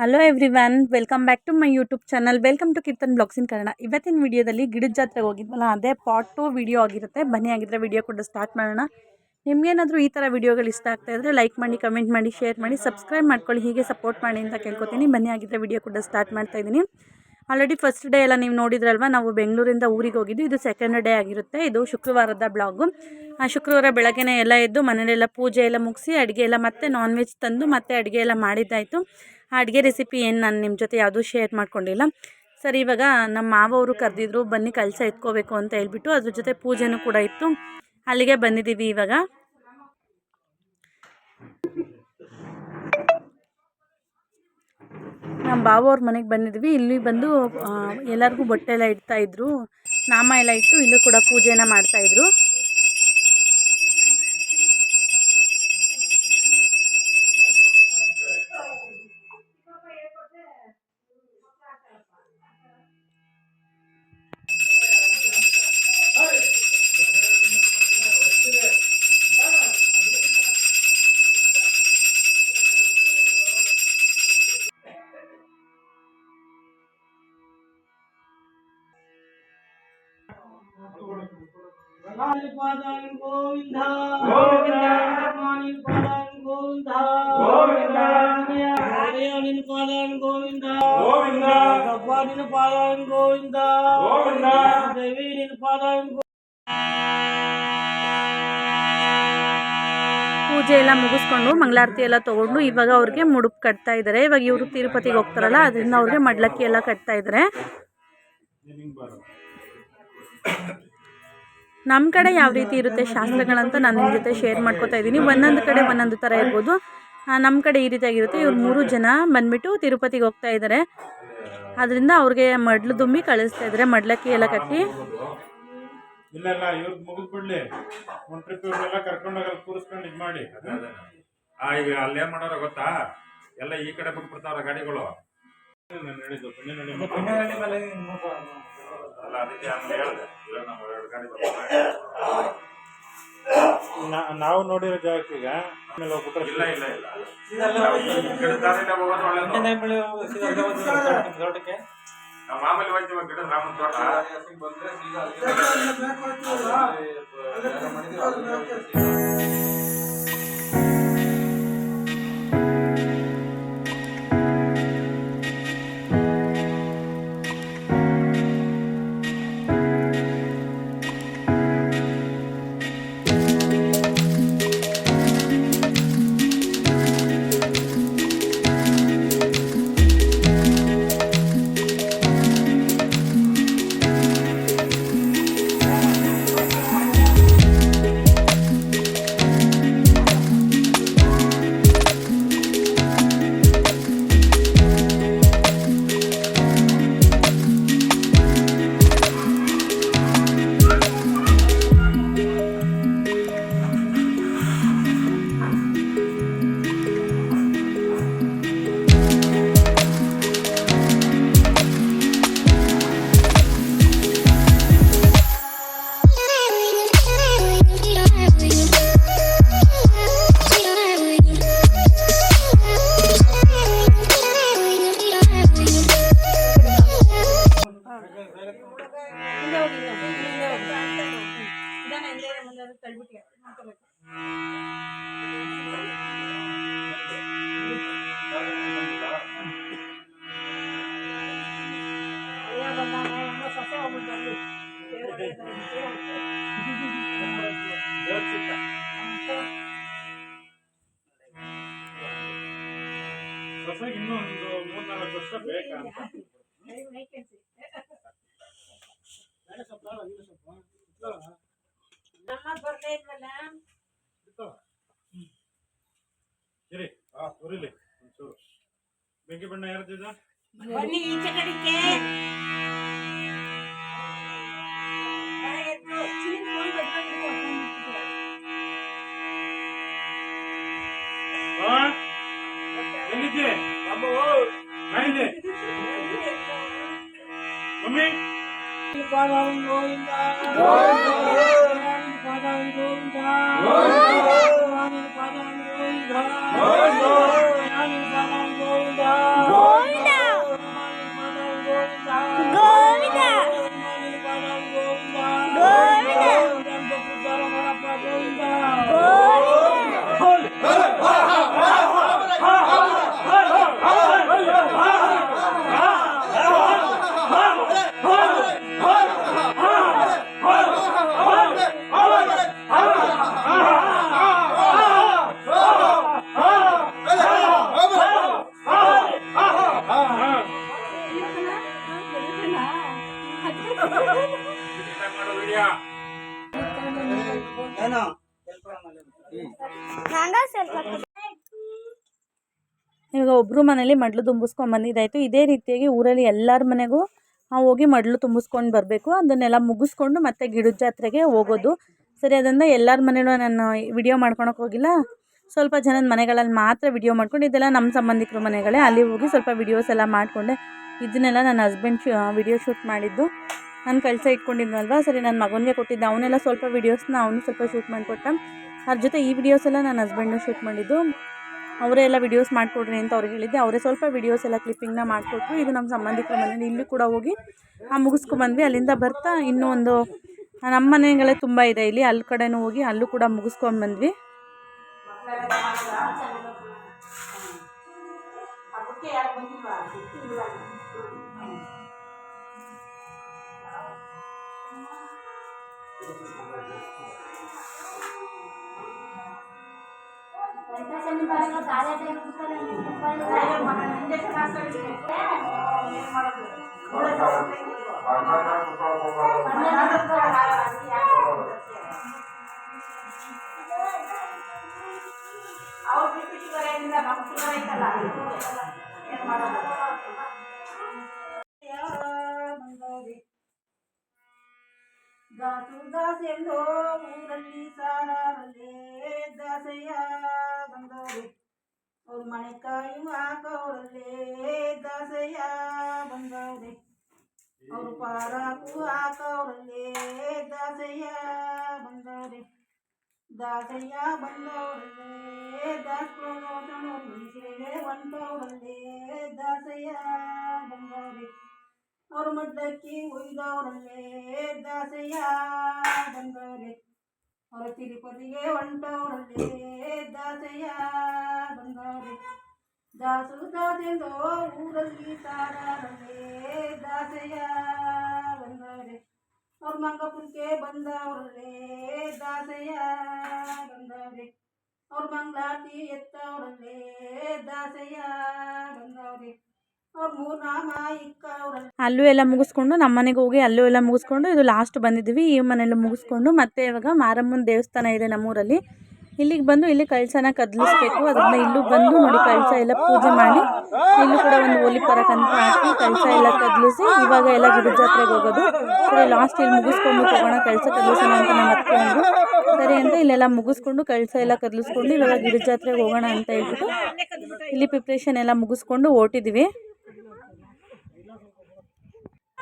Hello everyone welcome back to my YouTube channel welcome to Keerthan blogs in Kannada ಇವತ್ತಿನ ವಿಡಿಯೋದಲ್ಲಿ ಗಿಡದ ಜಾತ್ರೆಗೆ ಹೋಗಿದ್ವಲ್ಲ, ಅದೇ ಪಾರ್ಟ್ ಟು ವಿಡಿಯೋ ಆಗಿರುತ್ತೆ. ಬನ್ನಿ ಆಗಿದ್ರೆ ವಿಡಿಯೋ ಕೂಡ ಸ್ಟಾರ್ಟ್ ಮಾಡೋಣ. ನಿಮಗೇನಾದರೂ ಈ ಥರ ವಿಡಿಯೋಗಳು ಇಷ್ಟ ಆಗ್ತಾ ಇದ್ದರೆ ಲೈಕ್ ಮಾಡಿ ಕಮೆಂಟ್ ಮಾಡಿ ಶೇರ್ ಮಾಡಿ ಸಬ್ಸ್ಕ್ರೈಬ್ ಮಾಡ್ಕೊಳ್ಳಿ. ಹೀಗೆ ಸಪೋರ್ಟ್ ಮಾಡಿ ಅಂತ ಕೇಳ್ಕೊತೀನಿ. ಬನ್ನಿ ಆಗಿದ್ರೆ ವಿಡಿಯೋ ಕೂಡ ಸ್ಟಾರ್ಟ್ ಮಾಡ್ತಾ ಇದ್ದೀನಿ. ಆಲ್ರೆಡಿ ಫಸ್ಟ್ ಡೇ ಎಲ್ಲ ನೀವು ನೋಡಿದ್ರಲ್ವ, ನಾವು ಬೆಂಗಳೂರಿಂದ ಊರಿಗೆ ಹೋಗಿದ್ದು, ಇದು ಸೆಕೆಂಡ್ ಡೇ ಆಗಿರುತ್ತೆ. ಇದು ಶುಕ್ರವಾರದ ಬ್ಲಾಗು. ಶುಕ್ರವಾರ ಬೆಳಗ್ಗೆನೇ ಎಲ್ಲ ಎದ್ದು ಮನೇಲೆಲ್ಲ ಪೂಜೆ ಎಲ್ಲ ಮುಗಿಸಿ, ಅಡುಗೆ ಎಲ್ಲ ಮತ್ತೆ ನಾನ್ ವೆಜ್ ತಂದು ಮತ್ತೆ ಅಡುಗೆ ಎಲ್ಲ ಮಾಡಿದ್ದಾಯಿತು. ಆ ಅಡುಗೆ ರೆಸಿಪಿ ಏನು ನಾನು ನಿಮ್ಮ ಜೊತೆ ಯಾವುದೂ ಶೇರ್ ಮಾಡ್ಕೊಂಡಿಲ್ಲ. ಸರಿ, ಇವಾಗ ನಮ್ಮ ಮಾವವರು ಕರೆದಿದ್ರು, ಬನ್ನಿ ಕಳಸ ಎತ್ಕೋಬೇಕು ಅಂತ ಹೇಳ್ಬಿಟ್ಟು ಅದ್ರ ಜೊತೆ ಪೂಜೆನೂ ಕೂಡ ಇತ್ತು. ಅಲ್ಲಿಗೆ ಬಂದಿದ್ದೀವಿ ಇವಾಗ. ನಮ್ಮ ಬಾವ ಅವ್ರ ಮನೆಗೆ ಬಂದಿದ್ವಿ. ಇಲ್ಲಿ ಬಂದು ಎಲ್ಲರಿಗೂ ಬಟ್ಟೆ ಎಲ್ಲ ಇಡ್ತಾ ಇದ್ರು. ನಾಮ ಎಲ್ಲ ಇಟ್ಟು ಇಲ್ಲೂ ಕೂಡ ಪೂಜೆನ ಮಾಡ್ತಾ పాదాలు గోవింద గోవింద. మాని పాదాలు గోవింద గోవింద. హరియాణిని పాదాలు గోవింద గోవింద. గబ్బాడిని పాదాలు గోవింద గోవింద. దేవీని పాదాలు గో- ಪೂಜೆ ಎಲ್ಲ ಮುಗಿಸ್ಕೊಂಡು ಮಂಗಳಾರತಿ ಎಲ್ಲ ತೊಗೊಂಡು ಇವಾಗ ಅವ್ರಿಗೆ ಮುಡುಪು ಕಟ್ತಾ ಇದ್ದಾರೆ ಇವಾಗ ಇವರು ತಿರುಪತಿಗೆ ಹೋಗ್ತಾರಲ್ಲ ಅದರಿಂದ ಅವ್ರಿಗೆ ಮಡ್ಲಕ್ಕಿ ಎಲ್ಲ ಕಟ್ತಾ ಇದ್ದಾರೆ ನಮ್ಮ ಕಡೆ ಯಾವ ರೀತಿ ಇರುತ್ತೆ ಶಾಸ್ತ್ರಗಳಂತ ನಾನು ನಿಮ್ಮ ಜೊತೆ ಶೇರ್ ಮಾಡ್ಕೋತಾ ಇದ್ದೀನಿ. ಒಂದೊಂದು ಕಡೆ ಒಂದೊಂದು ಥರ ಇರ್ಬೋದು. ನಮ್ಮ ಕಡೆ ಈ ರೀತಿಯಾಗಿರುತ್ತೆ. ಇವ್ರು ಮೂರು ಜನ ಬಂದ್ಬಿಟ್ಟು ತಿರುಪತಿಗೆ ಹೋಗ್ತಾ ಇದ್ದಾರೆ ಅದರಿಂದ ಅವ್ರಿಗೆ ಮಡ್ಲು ದುಂಬಿ ಕಳಿಸ್ತಾ ಇದ್ದಾರೆ ಮಡ್ಲಕ್ಕಿ ಎಲ್ಲ ಕಟ್ಟಿ. ಇಲ್ಲ ಇಲ್ಲ ಇವ್ರದ್ದು ಮುಗಿದ್ ಬಿಡ್ಲಿ ಒಂದ್ ಟ್ರಿಪ್ ಇವ್ರನ್ನೆಲ್ಲ ಕರ್ಕೊಂಡೋಗಿ ಅಲ್ಲಿ ಕೂರಿಸ್ಕೊಂಡು ಇದ್ ಮಾಡಿ. ಆ ಈಗ ಮಾಡೋರ ಗೊತ್ತಾ? ಎಲ್ಲ ಈ ಕಡೆ ಬಿಟ್ಬಿಡ್ತಾವ್ರ ಗಾಡಿಗಳು. ನಾನು ಹೇಳಿದ್ದು ಪುಣ್ಯ ನೋಡಿ ಅಲ್ಲ ಅದಕ್ಕೆ ಆಮೇಲೆ ಹೇಳ್ದೆ. ಇಲ್ಲ ನಾವು ಎರಡು ಗಾಡಿ ನಾವು ನೋಡಿರೋ ಜಾಗಕ್ಕೆ ಈಗ ಆಮೇಲೆ ಹೋಗ್ಬಿಟ್ರೆ ಇಲ್ಲ ಇಲ್ಲ ಇಲ್ಲ. ಹೋಗೋದು ಒಳ್ಳೇದು. ನಾವು ಮಾಮೂಲಿ ಹೋಗ್ತೀವಿ ಗಿಡ ರಾಮನ ತೋಟ. ಸೊಸೆಗೆ ಇನ್ನೂ ಒಂದು ಮೂರ್ನಾಲ್ಕು ವರ್ಷ ಬೇಕಾ ಅಂತ ಇರಿ ಆ ಉರಿಲಿ ಒಂಚೂರು. ಬೆಂಕಿ ಬಣ್ಣ ಯಾರ್ದಿದ ಬನ್ನಿ ಈಚೆ ಕಡೆಗೆ ಮಮ್ಮಿ ಗೋವಿಂದ ಗೋವಿಂದ ಗೋವಿಂದ ಗೋವಿಂದ go. ಮನೇಲಿ ಮಡ್ಲು ತುಂಬಿಸ್ಕೊಂಡು ಬಂದಿದ್ದಾಯಿತು. ಇದೇ ರೀತಿಯಾಗಿ ಊರಲ್ಲಿ ಎಲ್ಲರ ಮನೆಗೂ ಹೋಗಿ ಮಡ್ಲು ತುಂಬಿಸ್ಕೊಂಡು ಬರಬೇಕು. ಅದನ್ನೆಲ್ಲ ಮುಗಿಸ್ಕೊಂಡು ಮತ್ತೆ ಗಿಡದ ಜಾತ್ರೆಗೆ ಹೋಗೋದು. ಸರಿ, ಅದನ್ನು ಎಲ್ಲರ ಮನೇಲೂ ನಾನು ವಿಡಿಯೋ ಮಾಡ್ಕೊಳಕ್ಕೆ ಹೋಗಿಲ್ಲ. ಸ್ವಲ್ಪ ಜನದ ಮನೆಗಳಲ್ಲಿ ಮಾತ್ರ ವಿಡಿಯೋ ಮಾಡ್ಕೊಂಡು, ಇದೆಲ್ಲ ನಮ್ಮ ಸಂಬಂಧಿಕರ ಮನೆಗಳೇ. ಅಲ್ಲಿ ಹೋಗಿ ಸ್ವಲ್ಪ ವಿಡಿಯೋಸ್ ಎಲ್ಲ ಮಾಡಿಕೊಂಡೆ. ಇದನ್ನೆಲ್ಲ ನನ್ನ ಹಸ್ಬೆಂಡ್ ಶೂ ವಿಡಿಯೋ ಶೂಟ್ ಮಾಡಿದ್ದು. ನಾನು ಕೆಲಸ ಇಟ್ಕೊಂಡಿದ್ನಲ್ವ? ಸರಿ ನನ್ನ ಮಗನಿಗೆ ಕೊಟ್ಟಿದ್ದೆ. ಅವನೆಲ್ಲ ಸ್ವಲ್ಪ ವೀಡಿಯೋಸ್ನ ಅವನು ಸ್ವಲ್ಪ ಶೂಟ್ ಮಾಡಿಕೊಟ್ಟ. ಅದ್ರ ಜೊತೆ ಈ ವಿಡಿಯೋಸ್ ಎಲ್ಲ ನನ್ನ ಹಸ್ಬೆಂಡು ಶೂಟ್ ಮಾಡಿದ್ದು. ಅವರೇ ಎಲ್ಲ ವಿಡಿಯೋಸ್ ಮಾಡಿಕೊಡ್ರಿ ಅಂತ ಅವ್ರಿಗೆ ಹೇಳಿದ್ದೆ. ಅವರೇ ಸ್ವಲ್ಪ ವಿಡಿಯೋಸ್ ಎಲ್ಲ ಕ್ಲಿಪ್ಪಿಂಗ್ನ ಮಾಡಿಕೊಟ್ರು. ಇದು ನಮ್ಮ ಸಂಬಂಧಿಕರ ಮನೇಲಿ ಇಲ್ಲಿ ಕೂಡ ಹೋಗಿ ಆ ಮುಗಿಸ್ಕೊಂಬಂದ್ವಿ ಅಲ್ಲಿಂದ ಬರ್ತಾ ಇನ್ನೂ ಒಂದು ನಮ್ಮ ಮನೆಗಳೇ ತುಂಬ ಇದೆ ಇಲ್ಲಿ. ಅಲ್ಲಿ ಕಡೆನೂ ಹೋಗಿ ಅಲ್ಲೂ ಕೂಡ పరంగా ದಾಸಯ್ಯ ಬಂದವ್ರಲ್ಲೇ ದಾಸ್ಕೊಂಡು ಮೀಸೆಗೆ ಹೊಂಟವ್ರಲ್ಲೇ ದಾಸಯ್ಯ ಬಂದವ್ರೆ. ಅವ್ರ ಮಡ್ಲಕ್ಕಿ ಒಯ್ದವ್ರಲ್ಲೇ ದಾಸಯ್ಯ ಬಂದವ್ರೆ. ಅವ್ರ ತಿರುಪತಿಗೆ ಹೊಂಟವ್ರಲ್ಲೇ, ದಾಸಯ್ಯ ಬಂದವ್ರೆ. ದಾಸು ದಾಸೆಂದೋ ಊರಲ್ಲಿ ಸಾರಾರಲ್ಲೇ ದಾಸಯ್ಯ ಬಂದವ್ರೆ. ಅವ್ರ ಮಂಗಪುರಕ್ಕೆ ಬಂದವ್ರಲ್ಲೇ ದಾಸಯ್ಯ ಬಂದವ್ರೆ. ಅವ್ರ ಮಂಗಳಾತಿ ಎತ್ತವ್ರಲ್ಲೇ ದಾಸಯ್ಯ ಬಂದವ್ರೆ. ಅಲ್ಲೂ ಎಲ್ಲ ಮುಗಿಸ್ಕೊಂಡು ನಮ್ಮ ಮನೆಗೆ ಹೋಗಿ ಅಲ್ಲೂ ಎಲ್ಲ ಮುಗಿಸ್ಕೊಂಡು ಇದು ಲಾಸ್ಟ್ ಬಂದಿದ್ದೀವಿ ಈ ಮನೆಯಲ್ಲೂ ಮುಗಿಸ್ಕೊಂಡು ಮತ್ತೆ ಇವಾಗ ಮಾರಮ್ಮನ ದೇವಸ್ಥಾನ ಇದೆ ನಮ್ಮೂರಲ್ಲಿ. ಇಲ್ಲಿಗೆ ಬಂದು ಇಲ್ಲಿ ಕಳಸನ ಕದಲಿಸ್ಬೇಕು. ಅದನ್ನ ಇಲ್ಲೂ ಬಂದು ನೋಡಿ ಕಳಸ ಎಲ್ಲ ಪೂಜೆ ಮಾಡಿ. ಇಲ್ಲೂ ಕೂಡ ಒಂದು ಹೋಲಿ ಪರಕಂತ ಹಾಕಿ ಕಳಸ ಎಲ್ಲ ಕದಲಿಸಿ ಇವಾಗ ಎಲ್ಲ ಗಿಡದ ಜಾತ್ರೆಗೆ ಹೋಗೋದು. ಸರಿ ಲಾಸ್ಟ್ ಇಲ್ಲಿ ಮುಗಿಸ್ಕೊಂಡು ತಗೋಣ, ಕಳಸ ಕದಲಿಸೋಣ ಅಂತ ನಮ್ಮ ಅಂದ್ರು. ಸರಿ ಅಂತ ಇಲ್ಲೆಲ್ಲ ಮುಗಿಸ್ಕೊಂಡು ಕಳಸ ಎಲ್ಲ ಕದಲಿಸ್ಕೊಂಡು ಇವಾಗ ಗಿಡ ಜಾತ್ರೆಗೆ ಹೋಗೋಣ ಅಂತ ಹೇಳ್ಬಿಟ್ಟು ಇಲ್ಲಿ ಪ್ರಿಪ್ರೇಷನ್ ಎಲ್ಲ ಮುಗಿಸ್ಕೊಂಡು ಹೊರ್ಟಿದ್ದೀವಿ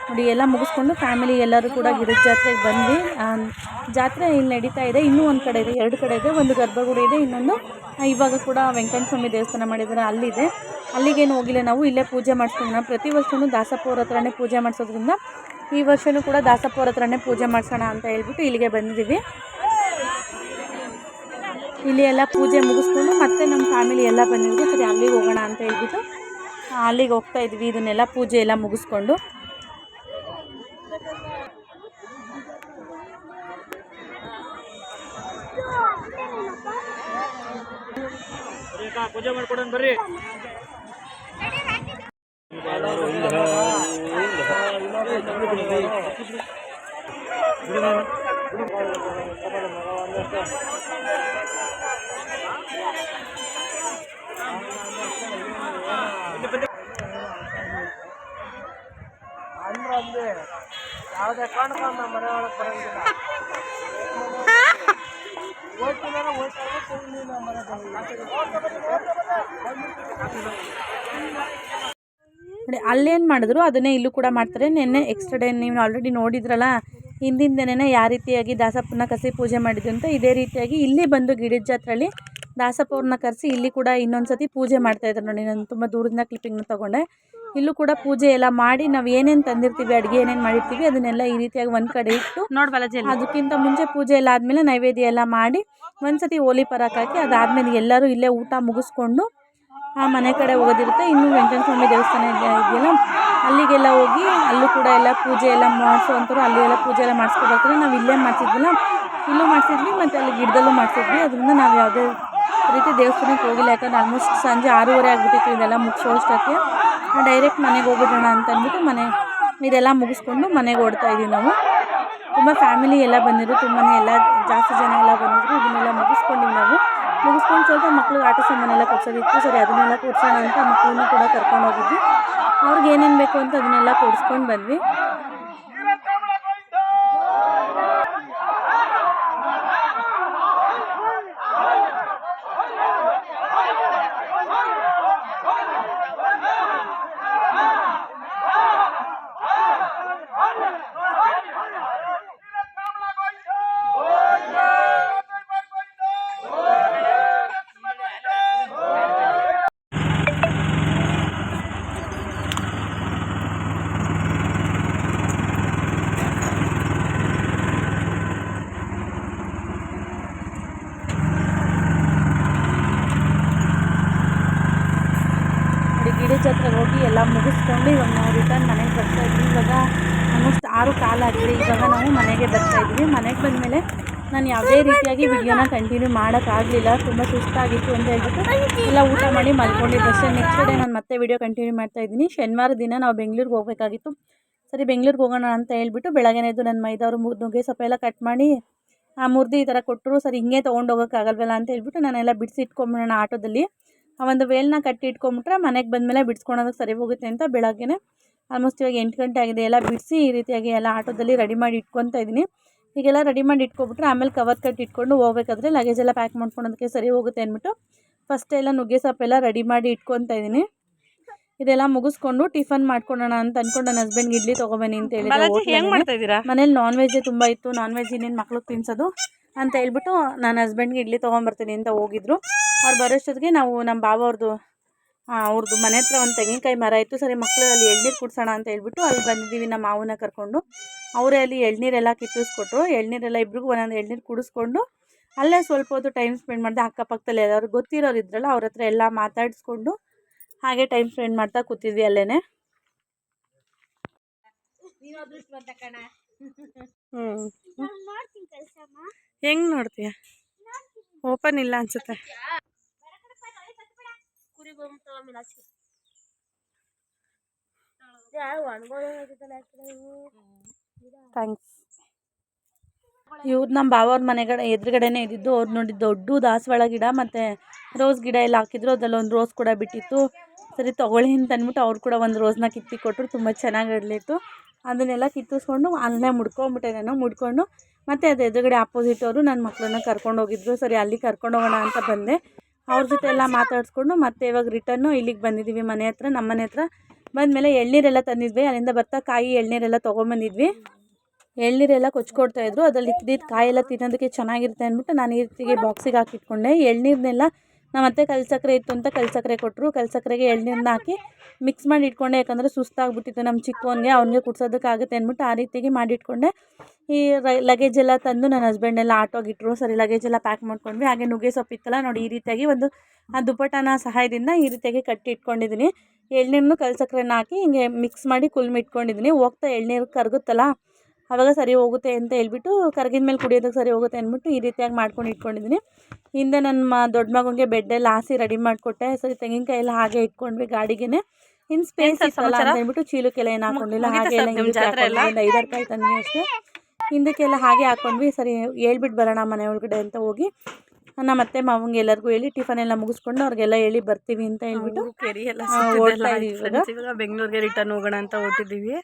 ನೋಡಿ, ಎಲ್ಲ ಮುಗಿಸ್ಕೊಂಡು ಫ್ಯಾಮಿಲಿ ಎಲ್ಲರೂ ಕೂಡ ಗಿಡದ ಜಾತ್ರೆಗೆ ಬಂದ್ವಿ. ಜಾತ್ರೆ ಇಲ್ಲಿ ನಡೀತಾ ಇದೆ. ಇನ್ನೂ ಒಂದು ಕಡೆ ಇದೆ, ಎರಡು ಕಡೆ ಇದೆ. ಒಂದು ಗರ್ಭಗುಡಿ ಇದೆ, ಇನ್ನೊಂದು ಇವಾಗ ಕೂಡ ವೆಂಕಟೇಶ್ವರ ಸ್ವಾಮಿ ದೇವಸ್ಥಾನ ಮಾಡಿದ್ದಾರೆ. ಅಲ್ಲಿದೆ. ಅಲ್ಲಿಗೇನು ಹೋಗಿಲ್ಲ ನಾವು, ಇಲ್ಲೇ ಪೂಜೆ ಮಾಡಿಸ್ಕೊಂಡು ಪ್ರತಿ ವರ್ಷವೂ ದಾಸಪ್ಪವ್ರ ಹತ್ರನೇ ಪೂಜೆ ಮಾಡಿಸೋದ್ರಿಂದ ಈ ವರ್ಷವೂ ಕೂಡ ದಾಸಪ್ಪವ್ರ ಹತ್ರನೇ ಪೂಜೆ ಮಾಡಿಸೋಣ ಅಂತ ಹೇಳ್ಬಿಟ್ಟು ಇಲ್ಲಿಗೆ ಬಂದಿದ್ದೀವಿ. ಇಲ್ಲಿ ಎಲ್ಲ ಪೂಜೆ ಮುಗಿಸ್ಕೊಂಡು ಮತ್ತೆ ನಮ್ಮ ಫ್ಯಾಮಿಲಿ ಎಲ್ಲ ಬಂದಿದ್ವಿ ಸರಿ, ಅಲ್ಲಿಗೆ ಹೋಗೋಣ ಅಂತ ಹೇಳ್ಬಿಟ್ಟು ಅಲ್ಲಿಗೆ ಹೋಗ್ತಾ ಇದ್ವಿ. ಇದನ್ನೆಲ್ಲ ಪೂಜೆ ಎಲ್ಲ ಮುಗಿಸ್ಕೊಂಡು. ಪೂಜೆ ಮಾಡ್ಕೊಡೋಣ ಬರ್ರಿ ಅಂದ್ರೆ ಯಾವುದೇ ಕಾರಣಕ್ಕೂ ನಮ್ಮ ಮನೆ ಒಳಗೆ ಬರೋಂಗಿಲ್ಲ ಓದ್ತಿದಾರ ಓದ್ತಾ ಮನೆ ನೋಡಿ, ಅಲ್ಲೇನು ಮಾಡಿದ್ರು, ಅದನ್ನೇ ಇಲ್ಲೂ ಕೂಡ ಮಾಡ್ತಾರೆ. ನಿನ್ನೆ ಎಕ್ಸ್ಟ್ರಾ ಡೇ ನೀವು ಆಲ್ರೆಡಿ ನೋಡಿದ್ರಲ್ಲ, ಹಿಂದಿನ ದಿನನೇ ಯಾವ ರೀತಿಯಾಗಿ ದಾಸಪ್ಪನ ಕಸಿ ಪೂಜೆ ಮಾಡಿದ್ರು ಅಂತ, ಇದೇ ರೀತಿಯಾಗಿ ಇಲ್ಲಿ ಬಂದು ಗಿಡದ ಜಾತ್ರೆಯಲ್ಲಿ ದಾಸಪ್ಪವ್ರನ್ನ ಕರೆಸಿ ಇಲ್ಲಿ ಕೂಡ ಇನ್ನೊಂದು ಸತಿ ಪೂಜೆ ಮಾಡ್ತಾ ಇದ್ದಾರೆ ನೋಡಿ. ನಾನು ತುಂಬ ದೂರದಿಂದ ಕ್ಲಿಪ್ಪಿಂಗ್ನ ತೊಗೊಂಡೆ. ಇಲ್ಲೂ ಕೂಡ ಪೂಜೆ ಎಲ್ಲ ಮಾಡಿ ನಾವು ಏನೇನು ತಂದಿರ್ತೀವಿ ಅಡುಗೆ ಏನೇನು ಮಾಡಿರ್ತೀವಿ ಅದನ್ನೆಲ್ಲ ಈ ರೀತಿಯಾಗಿ ಒಂದು ಕಡೆ ಇಟ್ಟು ನೋಡ್ಬಲ್ಲ ಅದಕ್ಕಿಂತ ಮುಂಚೆ ಪೂಜೆ ಎಲ್ಲ ಆದಮೇಲೆ ನೈವೇದ್ಯ ಎಲ್ಲ ಮಾಡಿ ಒಂದ್ಸತಿ ಹೋಲಿ ಪರಕ್ ಹಾಕಿ ಅದಾದಮೇಲೆ ಎಲ್ಲರೂ ಇಲ್ಲೇ ಊಟ ಮುಗಿಸ್ಕೊಂಡು ಆ ಮನೆ ಕಡೆ ಹೋಗೋದಿರುತ್ತೆ. ಇನ್ನೂ ವೆಂಕಟೇಶ್ವರ ಸ್ವಾಮಿ ದೇವಸ್ಥಾನ ಇದೆ ಇದೆಯಲ್ಲ? ಅಲ್ಲಿಗೆಲ್ಲ ಹೋಗಿ ಅಲ್ಲೂ ಕೂಡ ಎಲ್ಲ ಪೂಜೆ ಎಲ್ಲ ಮಾಡಿಸೋವಂಥವ್ರು ಅಲ್ಲಿ ಎಲ್ಲ ಪೂಜೆ ಎಲ್ಲ ಮಾಡಿಸ್ಕೊಬರ್ತಾರೆ ನಾವು ಇಲ್ಲೇ ಮಾಡ್ತಿದ್ವಲ್ಲ ಇಲ್ಲೂ ಮಾಡ್ತಿದ್ವಿ ಮತ್ತು ಅಲ್ಲಿ ಗಿಡದಲ್ಲೂ ಮಾಡ್ತಿದ್ವಿ ಅದರಿಂದ ನಾವು ಯಾವುದೇ ರೀತಿ ದೇವಸ್ಥಾನಕ್ಕೆ ಹೋಗಿಲ್ಲ. ಯಾಕಂದ್ರೆ ಆಲ್ಮೋಸ್ಟ್ ಸಂಜೆ ಆರೂವರೆ ಆಗಿಬಿಟ್ಟಿತ್ತು ಇದೆಲ್ಲ ಮುಗಿಸೋ ಅಷ್ಟಕ್ಕೆ ಡೈರೆಕ್ಟ್ ಮನೆಗೆ ಹೋಗ್ಬಿಡೋಣ ಅಂತ ಅಂದ್ಬಿಟ್ಟು ಮನೆ ಇದೆಲ್ಲ ಮುಗಿಸ್ಕೊಂಡು ಮನೆಗೆ ಓಡ್ತಾ ಇದ್ದೀವಿ ನಾವು. ತುಂಬ ಫ್ಯಾಮಿಲಿ ಎಲ್ಲ ಬಂದಿದ್ರು ತುಂಬಾ ಎಲ್ಲ ಜಾಸ್ತಿ ಜನ ಎಲ್ಲ ಬಂದಿದ್ರು, ಇದನ್ನೆಲ್ಲ ಮುಗಿಸ್ಕೊಂಡಿವಿ ನಾವು. ಮುಗಿಸ್ಕೊಂಡು ಸ್ವಲ್ಪ ಮಕ್ಳಿಗೆ ಆಟ ಸಾಮಾನೆಲ್ಲ ಕೊಡ್ಸೋದಿತ್ತು. ಸರಿ, ಅದನ್ನೆಲ್ಲ ಕೊಡ್ಸೋಣ ಅಂತ ಮಕ್ಕಳನ್ನು ಕೂಡ ಕರ್ಕೊಂಡು ಹೋಗಿದ್ವಿ. ಅವ್ರಿಗೆ ಏನೇನು ಬೇಕು ಅಂತ ಅದನ್ನೆಲ್ಲ ಕೊಡಿಸ್ಕೊಂಡು ಬಂದ್ವಿ. ಗಿಡ ಜಾತ್ರೆಗೆ ಹೋಗಿ ಎಲ್ಲ ಮುಗಿಸ್ಕೊಂಡು ಇವಾಗ ನಾವು ರಿಟರ್ನ್ ಮನೆಗೆ ಬರ್ತಾ ಇದ್ವಿ. ಇವಾಗ ಆಲ್ಮೋಸ್ಟ್ ಆರು ಕಾಲ ಆಗಿದೆ. ಇವಾಗ ನಾವು ಮನೆಗೆ ಬರ್ತಾ ಇದ್ವಿ. ಮನೆಗೆ ಬಂದಮೇಲೆ ನಾನು ಯಾವುದೇ ರೀತಿಯಾಗಿ ವಿಡಿಯೋನ ಕಂಟಿನ್ಯೂ ಮಾಡೋಕ್ಕಾಗಲಿಲ್ಲ. ತುಂಬ ಸುಸ್ತಾಗಿತ್ತು ಅಂತ ಹೇಳ್ಬಿಟ್ಟು ಎಲ್ಲ ಊಟ ಮಾಡಿ ಮಲ್ಕೊಂಡಿದ್ದೆ. ಅಷ್ಟೇ ನೆಕ್ಸ್ಟ್ ಡೇ ನಾನು ಮತ್ತೆ ವಿಡಿಯೋ ಕಂಟಿನ್ಯೂ ಮಾಡ್ತಾ ಇದ್ದೀನಿ. ಶನಿವಾರ ದಿನ ನಾವು ಬೆಂಗಳೂರಿಗೆ ಹೋಗಬೇಕಾಗಿತ್ತು. ಸರಿ, ಬೆಂಗಳೂರಿಗೆ ಹೋಗೋಣ ಅಂತ ಹೇಳ್ಬಿಟ್ಟು ಬೆಳಗ್ಗೆನೇದು ನನ್ನ ಮೈದವರು ನುಗ್ಗೆ ಸೊಪ್ಪೆಲ್ಲ ಕಟ್ ಮಾಡಿ, ಆ ಮುರ್ದು ಈ ಥರ ಕೊಟ್ಟರು ಸರಿ ಹಿಂಗೆ ತೊಗೊಂಡು ಹೋಗೋಕ್ಕಾಗಲ್ವಲ್ಲ ಅಂತ ಹೇಳ್ಬಿಟ್ಟು ನಾನೆಲ್ಲ ಬಿಡಿಸಿ ಇಟ್ಕೊಂಬಿಡೋಣ ಆಟೋದಲ್ಲಿ. ಆ ಒಂದು ವೇಲ್ನ ಕಟ್ಟಿ ಇಟ್ಕೊಂಬಿಟ್ರೆ ಮನೆಗೆ ಬಂದಮೇಲೆ ಬಿಡಿಸ್ಕೊಳೋದಕ್ಕೆ ಸರಿ ಹೋಗುತ್ತೆ ಅಂತ ಬೆಳಗ್ಗೆನೆ ಆಲ್ಮೋಸ್ಟ್ ಇವಾಗ ಎಂಟು ಗಂಟೆ ಆಗಿದೆ. ಎಲ್ಲ ಬಿಡಿಸಿ ಈ ರೀತಿಯಾಗಿ ಎಲ್ಲ ಆಟೋದಲ್ಲಿ ರೆಡಿ ಮಾಡಿ ಇಟ್ಕೊತಾ ಇದ್ದೀನಿ ಹೀಗೆಲ್ಲ ರೆಡಿ ಮಾಡಿ ಇಟ್ಕೊಬಿಟ್ರೆ ಆಮೇಲೆ ಕವರ್ ಕಟ್ಟಿ ಇಟ್ಕೊಂಡು ಹೋಗ್ಬೇಕಾದ್ರೆ ಲಗೇಜ್ ಎಲ್ಲ ಪ್ಯಾಕ್ ಮಾಡ್ಕೊಳೋದಕ್ಕೆ ಸರಿ ಹೋಗುತ್ತೆ ಅಂದ್ಬಿಟ್ಟು ಫಸ್ಟ್ ಎಲ್ಲ ನುಗ್ಗೆ ಸೊಪ್ಪೆಲ್ಲ ರೆಡಿ ಮಾಡಿ ಇಟ್ಕೊತಾ ಇದ್ದೀನಿ ಇದೆಲ್ಲ ಮುಗಿಸ್ಕೊಂಡು ಟಿಫನ್ ಮಾಡ್ಕೊಳ್ಳೋಣ ಅಂತ ಅನ್ಕೊಂಡು ನನ್ನ ಹಸ್ಬೆಂಡ್ ಇಡ್ಲಿ ತೊಗೊಬನ್ನಿ ಅಂತ ಹೇಳಿದ್ರೆ ಇದ್ದೀರಾ? ಮನೇಲಿ ನಾನ್ ವೆಜ್ಜೇ ತುಂಬ ಇತ್ತು. ನಾನ್ ವೆಜ್ ಇನ್ನೇನು ಮಕ್ಳಿಗೆ ತಿನ್ಸೋದು ಅಂತ ಹೇಳ್ಬಿಟ್ಟು ನನ್ನ ಹಸ್ಬೆಂಡ್ಗೆ ಇಡ್ಲಿ ತೊಗೊಂಬರ್ತೀನಿ ಅಂತ ಹೋಗಿದ್ರು. ಅವ್ರು ಬರೋಷ್ಟೊತ್ತಿಗೆ ನಾವು ನಮ್ಮ ಬಾವ ಅವ್ರದ್ದು ಅವ್ರದ್ದು ಮನೆ ಹತ್ರ ಒಂದು ತೆಂಗಿನಕಾಯಿ ಮರ ಇತ್ತು. ಸರಿ ಮಕ್ಕಳು ಅಲ್ಲಿ ಎಳ್ನೀರು ಕುಡ್ಸೋಣ ಅಂತ ಹೇಳ್ಬಿಟ್ಟು ಅಲ್ಲಿ ಬಂದಿದ್ದೀವಿ ನಮ್ಮ ಮಾವನ ಕರ್ಕೊಂಡು. ಅವರೇ ಅಲ್ಲಿ ಎಳ್ನೀರೆಲ್ಲ ಕಿತ್ತಿಸ್ಕೊಟ್ರು. ಎಳ್ನೀರೆಲ್ಲ ಇಬ್ರಿಗೂ ಒಂದೊಂದು ಎಳ್ನೀರು ಕುಡಿಸ್ಕೊಂಡು ಅಲ್ಲೇ ಸ್ವಲ್ಪ ಹೊತ್ತು ಟೈಮ್ ಸ್ಪೆಂಡ್ ಮಾಡಿದೆ. ಅಕ್ಕಪಕ್ಕದಲ್ಲಿ ಯಾರು ಗೊತ್ತಿರೋರು ಇದ್ರಲ್ಲ ಅವ್ರ ಹತ್ರ ಎಲ್ಲ ಮಾತಾಡಿಸ್ಕೊಂಡು ಹಾಗೆ ಟೈಮ್ ಸ್ಪೆಂಡ್ ಮಾಡ್ತಾ ಕೂತಿದ್ವಿ ಅಲ್ಲೇ ಹೆಂಗೆ ನೋಡ್ತೀಯ? ಓಪನ್ ಇಲ್ಲ ಅನ್ಸುತ್ತೆ. ಒಣಗೋದಿತ್ತಲ್ಲ ಥ್ಯಾಂಕ್ಸ್ ಇವ್ರು ನಮ್ಮ ಬಾವವ್ರ ಮನೆಗಡೆ ಎದುರುಗಡೆನೇ ಇದ್ದಿದ್ದು, ಅವ್ರು ನೋಡಿ ದೊಡ್ಡ ದಾಸವಾಳ ಗಿಡ ಮತ್ತು ರೋಸ್ ಗಿಡ ಎಲ್ಲ ಹಾಕಿದ್ರು. ಅದ್ರಲ್ಲಿ ಒಂದು ರೋಸ್ ಕೂಡ ಬಿಟ್ಟಿತ್ತು. ಸರಿ, ತಗೊಳ್ಳಿ ಅಂತ ಅಂದ್ಬಿಟ್ಟು ಅವ್ರು ಕೂಡ ಒಂದು ರೋಸ್ನ ಕಿತ್ತಿ ಕೊಟ್ಟರು ತುಂಬ ಚೆನ್ನಾಗಿ ಇರಲಿತ್ತು ಅದನ್ನೆಲ್ಲ ಕಿತ್ತಿಸ್ಕೊಂಡು ಅಲ್ಲೇ ಮುಡ್ಕೊಂಬಿಟ್ಟೆ ನಾನು. ಮುಡ್ಕೊಂಡು ಮತ್ತೆ ಅದು ಎದುರುಗಡೆ ಆಪೋಸಿಟ್ ಅವರು ನನ್ನ ಮಕ್ಕಳನ್ನ ಕರ್ಕೊಂಡು ಹೋಗಿದ್ರು. ಸರಿ, ಅಲ್ಲಿ ಕರ್ಕೊಂಡು ಹೋಗೋಣ ಅಂತ ಬಂದೆ. ಅವ್ರ ಜೊತೆ ಎಲ್ಲ ಮಾತಾಡಿಸ್ಕೊಂಡು ಮತ್ತೆ ಇವಾಗ ರಿಟರ್ನು ಇಲ್ಲಿಗೆ ಬಂದಿದ್ದೀವಿ ಮನೆ ಹತ್ರ ನಮ್ಮ ಮನೆ ಹತ್ರ. ಬಂದಮೇಲೆ ಎಳ್ನೀರೆಲ್ಲ ತಂದಿದ್ವಿ, ಅಲ್ಲಿಂದ ಬರ್ತಾ ಕಾಯಿ ಎಳ್ನೀರೆಲ್ಲ ತೊಗೊಂಬಂದಿದ್ವಿ. ಎಳ್ನೀರೆಲ್ಲ ಕೊಚ್ಕೊಡ್ತಾಯಿದ್ರು ಅದರಲ್ಲಿ ಇದ್ದಿದ್ದು ಎಲ್ಲ ತಿನ್ನೋದಕ್ಕೆ ಚೆನ್ನಾಗಿರುತ್ತೆ ಅಂದ್ಬಿಟ್ಟು ನಾನು ಈ ರೀತಿಗೆ ಬಾಕ್ಸಿಗೆ ಹಾಕಿಟ್ಕೊಂಡೆ. ಎಳ್ನೀರನ್ನೆಲ್ಲ ನಮ್ಮ ಕಲ್ಸಕ್ಕರೆ ಇತ್ತು ಅಂತ ಕಲ್ಸಕ್ಕರೆ ಕೊಟ್ಟರು ಕಲ್ಸಕ್ಕರೆಗೆ ಎಳ್ನೀರನ್ನ ಹಾಕಿ ಮಿಕ್ಸ್ ಮಾಡಿ ಇಟ್ಕೊಂಡೆ. ಯಾಕಂದರೆ ಸುಸ್ತಾಗ್ಬಿಟ್ಟಿತ್ತು ನಮ್ಮ ಚಿಕ್ಕವನಿಗೆ. ಅವ್ನಿಗೆ ಕುಡ್ಸೋದಕ್ಕಾಗುತ್ತೆ ಅಂದ್ಬಿಟ್ಟು ಆ ರೀತಿಗೆ ಮಾಡಿಟ್ಕೊಂಡೆ ಈ ಲಗೇಜ್ ಎಲ್ಲ ತಂದು ನನ್ನ ಹಸ್ಬೆಂಡೆಲ್ಲ ಆಟೋಗೆ ಇಟ್ಟರು ಸರಿ ಲಗೇಜ್ ಎಲ್ಲ ಪ್ಯಾಕ್ ಮಾಡ್ಕೊಂಡ್ವಿ. ಹಾಗೆ ನುಗ್ಗೆ ಸೊಪ್ಪಿತ್ತಲ್ಲ ನೋಡಿ ಈ ರೀತಿಯಾಗಿ ಒಂದು, ಆ ದುಪ್ಪಟನ ಸಹಾಯದಿಂದ ಈ ರೀತಿಯಾಗಿ ಕಟ್ಟಿ ಇಟ್ಕೊಂಡಿದ್ದೀನಿ. ಎಳ್ನೀರನ್ನು ಕಲ್ಸಕ್ಕರೆನ ಹಾಕಿ ಹಿಂಗೆ ಮಿಕ್ಸ್ ಮಾಡಿ ಕುಲ್ಮಿಟ್ಕೊಂಡಿದ್ದೀನಿ. ಹೋಗ್ತಾ ಎಳ್ನೀರು ಕರಗುತ್ತಲ್ಲ ಆವಾಗ ಸರಿ ಹೋಗುತ್ತೆ ಅಂತ ಹೇಳ್ಬಿಟ್ಟು ಕರಗಿದ ಮೇಲೆ ಕುಡಿಯೋದಕ್ಕೆ ಸರಿ ಹೋಗುತ್ತೆ ಅಂದ್ಬಿಟ್ಟು ಈ ರೀತಿಯಾಗಿ ಮಾಡ್ಕೊಂಡು ಇಟ್ಕೊಂಡಿದ್ದೀನಿ. ಹಿಂದೆ ನನ್ನ ಮ ದೊಡ್ಡ ಮಗನಿಗೆ ಬೆಡ್ಡೆಲ್ಲ ಹಾಸಿ ರೆಡಿ ಮಾಡಿಕೊಟ್ಟೆ. ಸರಿ ತೆಂಗಿನಕಾಯಿ ಎಲ್ಲ ಹಾಗೆ ಇಟ್ಕೊಂಡ್ವಿ ಗಾಡಿಗೆನೆ. ಇನ್ನು ಸ್ಪೇಸ್ ಇತ್ತಲ್ಲ ಅಂತ ಹೇಳ್ಬಿಟ್ಟು ಚೀಲಕ್ಕೆಲ್ಲ ಏನು ಹಾಕೊಂಡಿಲ್ಲ. ಹಾಗೆ ಎಲ್ಲ? ಐದಾರು ಕಾಯಿ ತಂದ್ವಿ ಅಷ್ಟೇ. ಹಿಂದಕ್ಕೆಲ್ಲ ಹಾಗೆ ಹಾಕೊಂಡ್ವಿ. ಸರಿ ಹೇಳ್ಬಿಟ್ಟು ಬರೋಣ ಮನೆ ಒಳಗಡೆ ಅಂತ ಹೋಗಿ. ನಮ್ಮ ಮತ್ತೆ ಮಾವಂಗೆ ಎಲ್ಲರಿಗೂ ಹೇಳಿ ಟಿಫನ್ ಎಲ್ಲ ಮುಗಿಸ್ಕೊಂಡು ಅವ್ರಿಗೆಲ್ಲ ಹೇಳಿ ಬರ್ತೀವಿ ಅಂತ ಹೇಳ್ಬಿಟ್ಟು ಬೆಂಗಳೂರಿಗೆ ರಿಟರ್ನ್ ಹೋಗೋಣ ಅಂತ ಹೊಟ್ಟಿದ್ದೀವಿ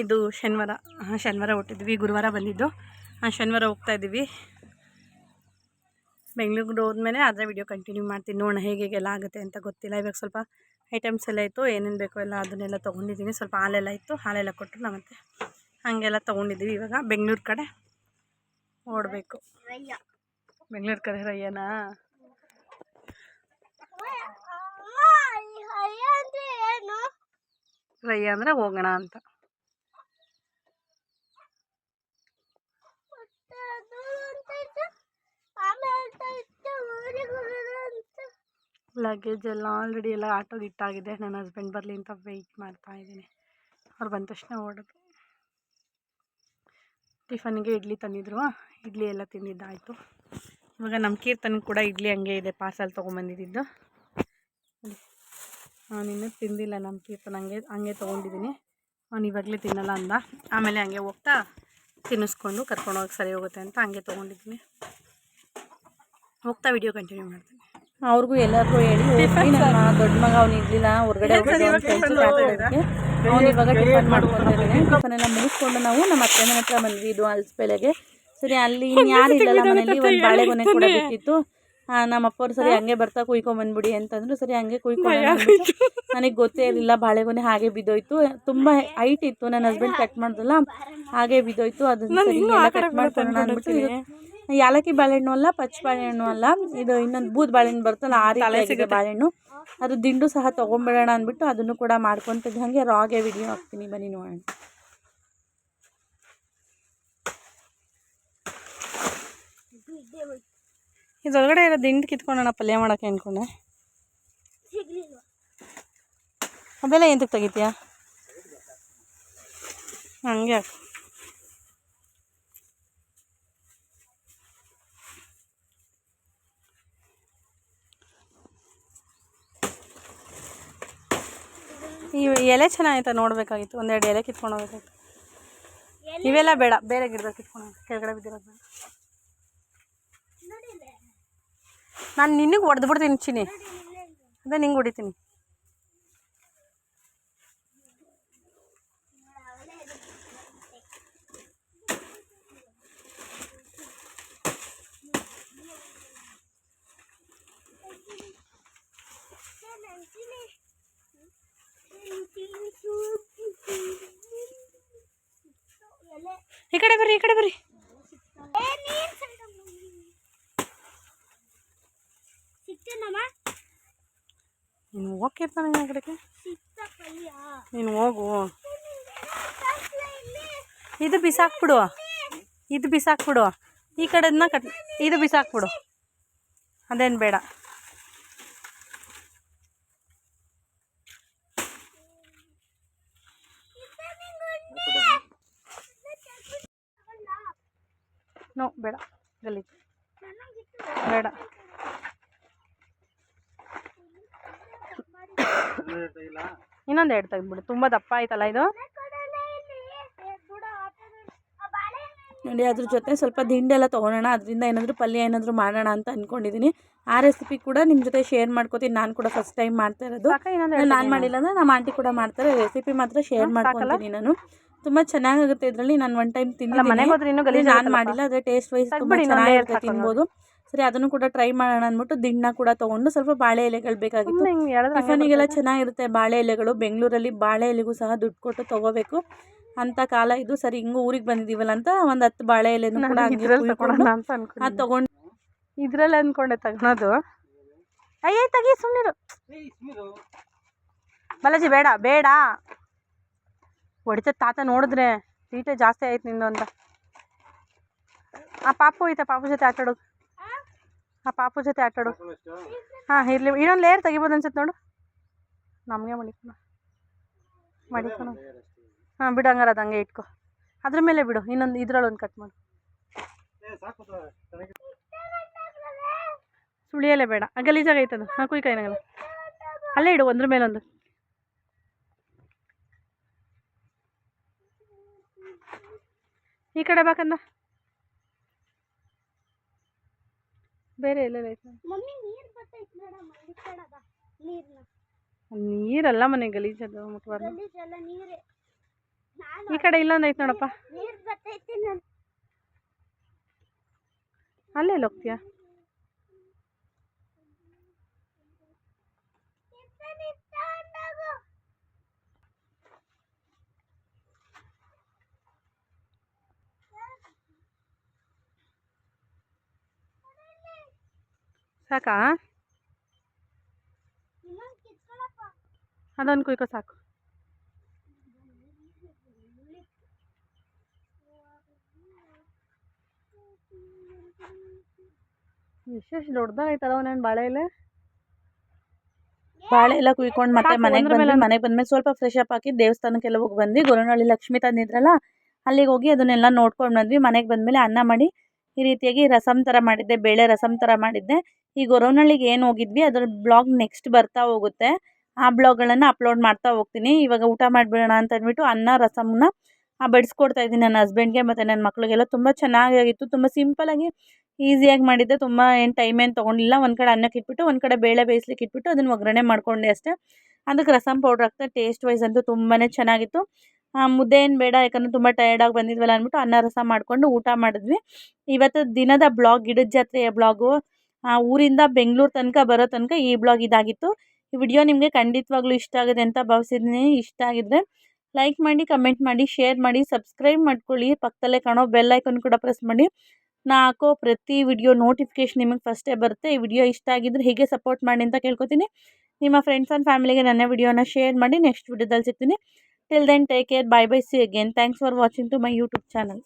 ಇದು ಶನಿವಾರ. ಹಾಂ, ಶನಿವಾರ ಹೊಟ್ಟಿದ್ವಿ. ಗುರುವಾರ ಬಂದಿದ್ದು. ಹಾಂ, ಶನಿವಾರ ಹೋಗ್ತಾ ಇದ್ದೀವಿ. ಬೆಂಗಳೂರಿಗೆ ಹೋದ್ಮೇಲೆ ಆದರೆ ವಿಡಿಯೋ ಕಂಟಿನ್ಯೂ ಮಾಡ್ತೀನಿ. ನೋಡೋಣ ಹೇಗೆ ಹೇಗೆಲ್ಲ ಆಗುತ್ತೆ ಅಂತ ಗೊತ್ತಿಲ್ಲ. ಇವಾಗ ಸ್ವಲ್ಪ ಐಟಮ್ಸ್ ಎಲ್ಲ ಇತ್ತು ಏನೇನು ಬೇಕೋ ಎಲ್ಲ ಅದನ್ನೆಲ್ಲ ತೊಗೊಂಡಿದ್ದೀನಿ. ಸ್ವಲ್ಪ ಹಾಲೆಲ್ಲ ಇತ್ತು ಹಾಲೆಲ್ಲ ಕೊಟ್ಟರು ನಾವು ಮತ್ತೆ ಹಾಗೆಲ್ಲ ತೊಗೊಂಡಿದ್ದೀವಿ ಇವಾಗ. ಬೆಂಗಳೂರು ಕಡೆ ಓಡಬೇಕು. ಬೆಂಗಳೂರು ಕಡೆ ರಯ್ಯನಾ ರಯ್ಯ ಅಂದರೆ ಹೋಗೋಣ ಅಂತ. ಲಗೇಜ್ ಎಲ್ಲ ಆಲ್ರೆಡಿ ಎಲ್ಲ ಆಟೋಗೆ ಇಟ್ಟಾಗಿದೆ ನನ್ನ ಹಸ್ಬೆಂಡ್ ಬರಲಿ ಅಂತ ವೆಯ್ಟ್ ಮಾಡ್ತಾ ಇದ್ದೀನಿ. ಅವ್ರು ಬಂದ ತಕ್ಷಣ ಓಡೋದು ಟಿಫನ್ಗೆ ಇಡ್ಲಿ ತಂದಿದ್ರು. ಇಡ್ಲಿ ಎಲ್ಲ ತಿಂದಿದ್ದಾಯಿತು. ಇವಾಗ ನಮ್ಮ ಕೀರ್ತನ ಕೂಡ ಇಡ್ಲಿ ಹಂಗೆ ಇದೆ ಪಾರ್ಸಲ್ ತೊಗೊಂಬಂದಿದ್ದು. ನಾನು ಇನ್ನೂ ತಿಂದಿಲ್ಲ ನಮ್ಮ ಕೀರ್ತನ, ಹಂಗೆ ಹಂಗೆ ತೊಗೊಂಡಿದ್ದೀನಿ. ಅವ್ನು ಇವಾಗಲೇ ತಿನ್ನಲ್ಲ ಅಂದ. ಆಮೇಲೆ ಹಂಗೆ ಹೋಗ್ತಾ ತಿನ್ನಿಸ್ಕೊಂಡು ಕರ್ಕೊಂಡು ಹೋಗಕ್ಕೆ ಸರಿ ಹೋಗುತ್ತೆ ಅಂತ ಹಂಗೆ ತೊಗೊಂಡಿದ್ದೀನಿ. ಹೋಗ್ತಾ ವಿಡಿಯೋ ಕಂಟಿನ್ಯೂ ಮಾಡ್ತೀನಿ. ಅವ್ರಿಗೂ ಎಲ್ಲರಿಗೂ ಹೇಳಿ ನಮ್ಮ ದೊಡ್ಡ ಮಗ ಅವ್ನು ಇರ್ಲಿಲ್ಲ ಹೊರಗಡೆ ಅವ್ನ ಇವಾಗ ಟಿಫನ್ ಮಾಡ್ಕೊಂಡಿದ್ದೀನಿ ಟಿಫನ್ ಎಲ್ಲ ಮುಗಿಸ್ಕೊಂಡು ನಾವು ನಮ್ಮ ಅತ್ತೆ ಹತ್ರ ಬಂದ್ವಿ ಇದು ಬೆಳೆಗೆ ಸರಿ ಅಲ್ಲಿ ಯಾರು ಇಲ್ಲಲ್ಲ ಮನೇಲಿ ಒಂದು ಬಾಳೆಗೊನೆ ಕೂಡ ಬಿಟ್ಟಿತ್ತು. ನಮ್ಮ ಅಪ್ಪವ್ರು ಸರಿ ಹಂಗೆ ಬರ್ತಾ ಕುಯ್ಕೊಂಬಂದ್ಬಿಡಿ ಅಂತಂದ್ರು. ಸರಿ ಹಂಗೆ ಕುಯ್ಕೊಂಡು ನನಗೆ ಗೊತ್ತೇ ಇರಲಿಲ್ಲ ಬಾಳೆಗೊನೆ ಹಾಗೆ ಬಿದ್ದೋಯ್ತು. ತುಂಬ ಹೈಟ್ ಇತ್ತು. ನನ್ನ ಹಸ್ಬೆಂಡ್ ಕಟ್ ಮಾಡ್ದಲ್ಲ ಹಾಗೆ ಬಿದ್ದೋಯ್ತು. ಅದನ್ನ ಸರಿ ಕಟ್ ಮಾಡ್ಕೊಂಡು ಅಂದ್ಬಿಟ್ಟು ಯಾಲಕ್ಕಿ ಬಾಳೆಹಣ್ಣು ಅಲ್ಲ ಪಚ್ಚ ಬಾಳೆಹಣ್ಣು ಅಲ್ಲ. ಇದು ಇನ್ನೊಂದು ಬೂದ್ ಬಾಳೆಹಣ್ಣು ಬರುತ್ತಲ್ಲ ಆ ರೀತಿ ಬಾಳೆಹಣ್ಣು. ಅದು ದಿಂಡು ಸಹ ತೊಗೊಂಬಿಡೋಣ ಅಂದ್ಬಿಟ್ಟು ಅದನ್ನು ಕೂಡ ಮಾಡ್ಕೊತಿದ್ದೆ ಹಾಗೆ ರಾಗೆ ವಿಡಿಯೋ ಹಾಕ್ತೀನಿ. ಬನ್ನಿ ನೋಡೋಣ. ಇದೊಳಗಡೆ ಇರೋ ದಿಂಡು ಕಿತ್ಕೊಂಡೋಣ ಪಲ್ಯ ಮಾಡೋಕ್ಕೆ ಅಂದ್ಕೊಂಡೆ. ಅದೆಲ್ಲ ಎಂತಕ್ಕೆ ತೆಗಿತೀಯಾ? ಹಂಗೆ ಹಾಕು. ಈ ಎಲೆ ಚೆನ್ನಾಗಿತ್ತು, ನೋಡಬೇಕಾಗಿತ್ತು. ಒಂದೆರಡು ಎಲೆ ಕಿತ್ಕೊಂಡು ಹೋಗ್ಬೇಕಾಗಿತ್ತು. ಇವೆಲ್ಲ ಬೇಡ, ಬೇರೆ ಗಿಡದಲ್ಲಿ ಕಿತ್ಕೊಂಡು. ಕೆಳಗಡೆ ಬಿದ್ದಿರೋದು ನಾನು ನಿನಗೆ ಹೊಡೆದ್ಬಿಡ್ತೀನಿ ಚಿನಿ ಅದೇ ನಿಂಗೆ ಹೊಡಿತೀನಿ. ಈ ಕಡೆ ಬರ್ರಿ, ಈ ಕಡೆ ಬರ್ರಿ. ನೀನ್ ಹೋಗಿರ್ತಾನೆ ಆ ಕಡೆಗೆ? ನೀನು ಹೋಗು. ಇದು ಬಿಸಾಕ್ಬಿಡು. ಇದು ಬಿಸಾಕ್ಬಿಡು. ಈ ಕಡೆದನ್ನ ಕಟ್ ಇದು ಬಿಸಾಕ್ಬಿಡು. ಅದೇನು ಬೇಡ. ನೋ ಬೇಡ. ಗಲೀಜು ಬೇಡ. ಇನ್ನೊಂದು ಎರಡು ತೆಗೆದ್ಬಿಡು. ತುಂಬ ದಪ್ಪ ಆಯ್ತಲ್ಲ ಇದು? ನೋಡಿ ಅದ್ರ ಜೊತೆ ಸ್ವಲ್ಪ ದಿಂಡೆಲ್ಲ ತೊಗೊಳೋಣ. ಅದರಿಂದ ಏನಾದರೂ ಪಲ್ಯ ಏನಾದರೂ ಮಾಡೋಣ ಅಂತ ಅಂದ್ಕೊಂಡಿದ್ದೀನಿ ಆ ರೆಸಿಪಿ ಕೂಡ ನಿಮ್ಮ ಜೊತೆ ಶೇರ್ ಮಾಡ್ಕೋತೀನಿ. ನಾನು ಕೂಡ ಫಸ್ಟ್ ಟೈಮ್ ಮಾಡ್ತಾ ಇರೋದು. ನಾನು ಮಾಡಿಲ್ಲ ಅಂದ್ರೆ ನಮ್ಮ ಆಂಟಿ ಕೂಡ ಮಾಡ್ತಾರೆ. ರೆಸಿಪಿ ಮಾತ್ರ ಶೇರ್ ಮಾಡ್ಕೊತೀನಿ ನಾನು. ತುಂಬ ಚೆನ್ನಾಗಾಗುತ್ತೆ ಇದರಲ್ಲಿ. ನಾನು ಒನ್ ಟೈಮ್ ತಿಂದಿದ್ದೀನಿ. ನಾನು ಮಾಡಿಲ್ಲ ಅದೇ ಟೇಸ್ಟ್ ವೈಸ್ ತುಂಬ ಚೆನ್ನಾಗಿರುತ್ತೆ. ತಿನ್ಬೋದು. ಸರಿ ಅದನ್ನು ಕೂಡ ಟ್ರೈ ಮಾಡೋಣ ಅಂದ್ಬಿಟ್ಟು ದಿಣ್ಣ ಕೂಡ ತಗೊಂಡು ಸ್ವಲ್ಪ ಬಾಳೆ ಎಲೆಗಳು ಬೇಕಾಗಿತ್ತು. ಸುಮ್ಮನೆ ಟಿಫನಿಗೆಲ್ಲ ಚೆನ್ನಾಗಿರುತ್ತೆ ಬಾಳೆ ಎಲೆಗಳು. ಬೆಂಗಳೂರಲ್ಲಿ ಬಾಳೆ ಎಲೆಗೂ ಸಹ ದುಡ್ಡು ಕೊಟ್ಟು ತಗೋಬೇಕು. ಅಂತ ಕಾಲ ಇದು. ಸರಿ ಹಿಂಗೂ ಊರಿಗೆ ಬಂದಿದ್ದೀವಲ್ಲ ಅಂತ ಒಂದು ಹತ್ತು ಬಾಳೆ ಎಲೆನೂ ಕೂಡ ತಗೋದು ಅದು ತೊಗೊಂಡು ಇದ್ರಲ್ಲಿ ಅಂದ್ಕೊಂಡೆ ತಗೊಳೋದು. ಅಯ್ಯ ತೆಗಿ ಸುಮ್ಮನಿರು ಬಾಲಾಜಿ ಬೇಡ ಬೇಡ. ಹೊಡಿತ ತಾತ ನೋಡಿದ್ರೆ ತೀಟೆ ಜಾಸ್ತಿ ಆಯ್ತು ನಿಂದು ಅಂತ. ಆ ಪಾಪು ಐತೆ, ಪಾಪು ಜೊತೆ ಆಟಾಡು. ಆ ಪಾಪು ಜೊತೆ ಆಟಾಡು. ಹಾಂ, ಇರಲಿ. ಇನ್ನೊಂದು ಲೇಯರ್ ತೆಗಿಬೋದು ಅನ್ಸುತ್ತೆ ನೋಡು. ನಮಗೆ ಮಡಿಕೋಣ ಮಡಿಕೋಣ ಹಾಂ, ಬಿಡು, ಹಂಗಾರ ಅದು ಹಂಗೆ ಇಟ್ಕೊ. ಅದ್ರ ಮೇಲೆ ಬಿಡು, ಇನ್ನೊಂದು ಇದ್ರಲ್ಲಿ ಒಂದು ಕಟ್ ಮಾಡು. ಸುಳಿಯಲ್ಲೇ ಬೇಡ. ಗಲೀಜಾಗೈತದು ಹಾಂ ಕುಯ್ ಕೈನಾಗಲ್ಲ ಅಲ್ಲೇ ಇಡು, ಒಂದ್ರ ಮೇಲೊಂದು. ಈ ಕಡೆ ಬಾಕಂದ ಬೇರೆ ಎಲ್ಲೆಲ್ಲ ನೀರಲ್ಲ ಮನೆ ಗಲೀಜದು ಮುಟ್ಬಾರ್ದು. ಈ ಕಡೆ ಇಲ್ಲೊಂದು ಐತೆ ನೋಡಪ್ಪ. ಅಲ್ಲೆಲ್ಲ ಹೋಗ್ತೀಯಾ? ಸಾಕಾ? ಅದೊಂದು ಕುಯ್ಕೋ ಸಾಕು. ವಿಶೇಷ ದೊಡ್ಡದಾಗೈತಲ್ಲ ಒಂದೇನು ಬಾಳೆ ಎಲೆ ಬಾಳೆ ಎಲ್ಲ ಕುಯ್ಕೊಂಡು ಮತ್ತೆ ಮನೆಗೆ ಬಂದ್ಮೇಲೆ ಮನೆಗೆ ಬಂದ್ಮೇಲೆ ಸ್ವಲ್ಪ ಫ್ರೆಶ್ ಅಪ್ ಹಾಕಿ ದೇವಸ್ಥಾನಕ್ಕೆಲ್ಲ ಹೋಗಿ ಬಂದ್ವಿ. ಗುರುನಳ್ಳಿ ಲಕ್ಷ್ಮಿ ತಂದಿದ್ರಲ್ಲ ಅಲ್ಲಿಗೆ ಹೋಗಿ ಅದನ್ನೆಲ್ಲ ನೋಡ್ಕೊಂಡು ಬಂದ್ವಿ. ಮನೆಗೆ ಬಂದ್ಮೇಲೆ ಅನ್ನ ಮಾಡಿ ಈ ರೀತಿಯಾಗಿ ರಸಮ್ ಥರ ಮಾಡಿದ್ದೆ, ಬೇಳೆ ರಸಮ್ ಥರ ಮಾಡಿದ್ದೆ. ಈ ಗೊರವನಳ್ಳಿಗೆ ಏನು ಹೋಗಿದ್ವಿ, ಅದರ ಬ್ಲಾಗ್ ನೆಕ್ಸ್ಟ್ ಬರ್ತಾ ಹೋಗುತ್ತೆ. ಆ ಬ್ಲಾಗ್ಗಳನ್ನು ಅಪ್ಲೋಡ್ ಮಾಡ್ತಾ ಹೋಗ್ತೀನಿ. ಇವಾಗ ಊಟ ಮಾಡಿಬಿಡೋಣ ಅಂತ ಅಂದ್ಬಿಟ್ಟು ಅನ್ನ ರಸಮ್ನ ಬಡಿಸ್ಕೊಡ್ತಾ ಇದ್ದೀನಿ ನನ್ನ ಹಸ್ಬೆಂಡ್ಗೆ ಮತ್ತು ನನ್ನ ಮಕ್ಳಿಗೆಲ್ಲ. ತುಂಬ ಚೆನ್ನಾಗಿತ್ತು, ತುಂಬ ಸಿಂಪಲಾಗಿ ಈಸಿಯಾಗಿ ಮಾಡಿದ್ದೆ. ತುಂಬ ಏನು ಟೈಮ್ ಏನು ತೊಗೊಂಡಿಲ್ಲ. ಒಂದು ಕಡೆ ಅನ್ನಕ್ಕೆ ಇಟ್ಬಿಟ್ಟು, ಒಂದು ಕಡೆ ಬೇಳೆ ಬೇಯಿಸ್ಲಿಕ್ಕೆ ಇಟ್ಬಿಟ್ಟು ಅದನ್ನು ಒಗ್ಗರಣೆ ಮಾಡ್ಕೊಂಡೆ ಅಷ್ಟೇ. ಅದಕ್ಕೆ ರಸಮ್ ಪೌಡ್ರ್ ಹಾಕ್ತಾ ಟೇಸ್ಟ್ ವೈಸ್ ಅಂತೂ ತುಂಬಾ ಚೆನ್ನಾಗಿತ್ತು. ಮುದ್ದೆ ಏನು ಬೇಡ, ಯಾಕಂದರೆ ತುಂಬ ಟಯರ್ಡಾಗಿ ಬಂದಿದ್ವಲ್ಲ ಅಂದ್ಬಿಟ್ಟು ಅನ್ನ ರಸ ಮಾಡಿಕೊಂಡು ಊಟ ಮಾಡಿದ್ವಿ. ಇವತ್ತು ದಿನದ ಬ್ಲಾಗ್, ಗಿಡದ ಜಾತ್ರೆಯ ಬ್ಲಾಗು. ಊರಿಂದ ಬೆಂಗಳೂರು ತನಕ ಬರೋ ತನಕ ಈ ಬ್ಲಾಗ್ ಇದಾಗಿತ್ತು. ಈ ವಿಡಿಯೋ ನಿಮಗೆ ಖಂಡಿತವಾಗ್ಲೂ ಇಷ್ಟ ಆಗಿದೆ ಅಂತ ಭಾವಿಸಿದ್ದೀನಿ. ಇಷ್ಟ ಆಗಿದ್ರೆ ಲೈಕ್ ಮಾಡಿ, ಕಮೆಂಟ್ ಮಾಡಿ, ಶೇರ್ ಮಾಡಿ, ಸಬ್ಸ್ಕ್ರೈಬ್ ಮಾಡ್ಕೊಳ್ಳಿ. ಪಕ್ಕದಲ್ಲೇ ಕಾಣೋ ಬೆಲ್ ಐಕನ್ ಕೂಡ ಪ್ರೆಸ್ ಮಾಡಿ. ನಾ ಹಾಕೋ ಪ್ರತಿ ವಿಡಿಯೋ ನೋಟಿಫಿಕೇಶನ್ ನಿಮಗೆ ಫಸ್ಟೇ ಬರುತ್ತೆ. ಈ ವಿಡಿಯೋ ಇಷ್ಟ ಆಗಿದ್ರೆ ಹೀಗೆ ಸಪೋರ್ಟ್ ಮಾಡಿ ಅಂತ ಕೇಳ್ಕೊತೀನಿ. ನಿಮ್ಮ ಫ್ರೆಂಡ್ಸ್ ಆ್ಯಂಡ್ ಫ್ಯಾಮಿಲಿಗೆ ನನ್ನ ವಿಡಿಯೋನ ಶೇರ್ ಮಾಡಿ, ನೆಕ್ಸ್ಟ್ ವಿಡಿಯೋದಲ್ಲಿ ಸಿಗ್ತೀನಿ. Till then, take care. Bye bye. See you again. Thanks for watching to my YouTube channel.